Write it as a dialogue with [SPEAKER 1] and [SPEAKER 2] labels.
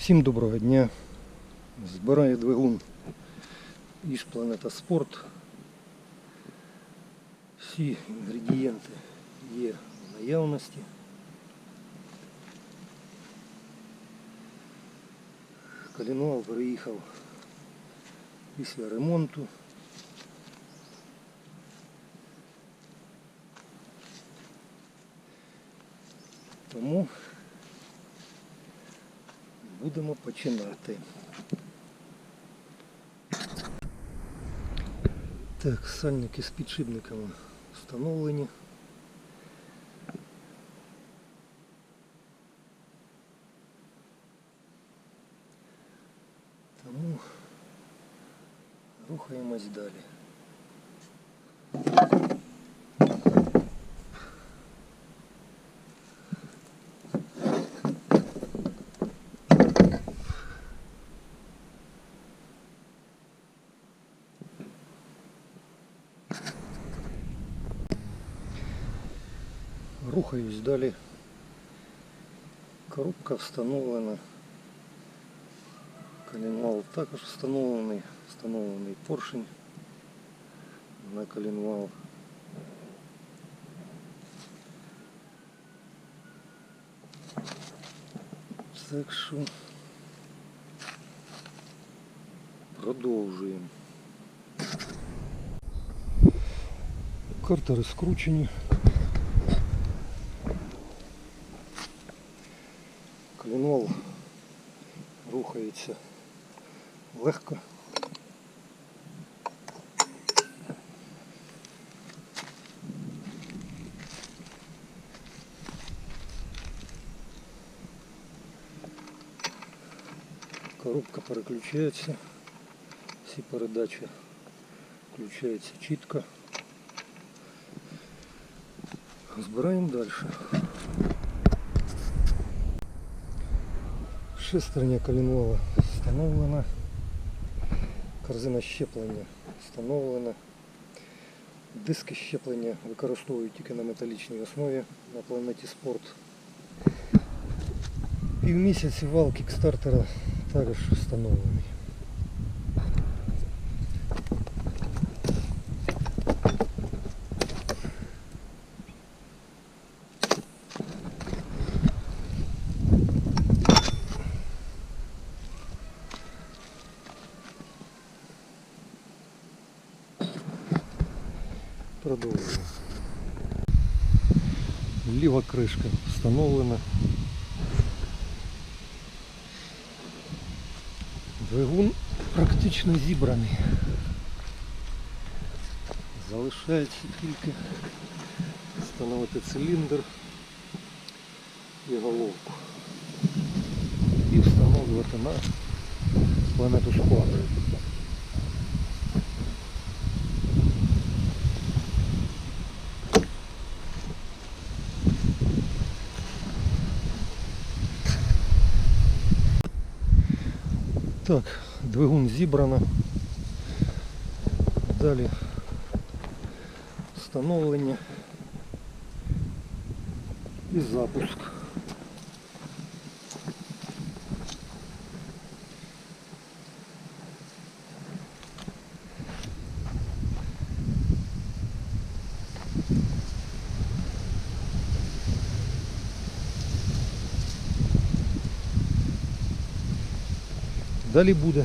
[SPEAKER 1] Всім доброго дня. Збираю двигун із Планета Спорт. Всі інгредієнти є в наявності. Калінуал приїхав після ремонту. Тому будемо починати. Так, сальники з підшипниками встановлені. Тому рухаємось далі. Рухаюсь далі. Коробка встановлена. Колінвал також встановлений. Встановлений поршень на колінвал. Так що продовжуємо. Картери скручені. рухається легко. Коробка переключається, всі передачі включаються чітко. Збираємо далі. Шестерня колінвала встановлена. Корзина щеплення встановлена. Диски щеплення використовують тільки на металічній основі на планеті Спорт. Півмісяці вал кікстартера також встановлений. Продовжуємо. Ліва кришка встановлена. Двигун практично зібраний. Залишається тільки встановити циліндр і головку. І встановлювати на планету склад. Так, двигун зібрано. Далі встановлення і запуск. Далі буде.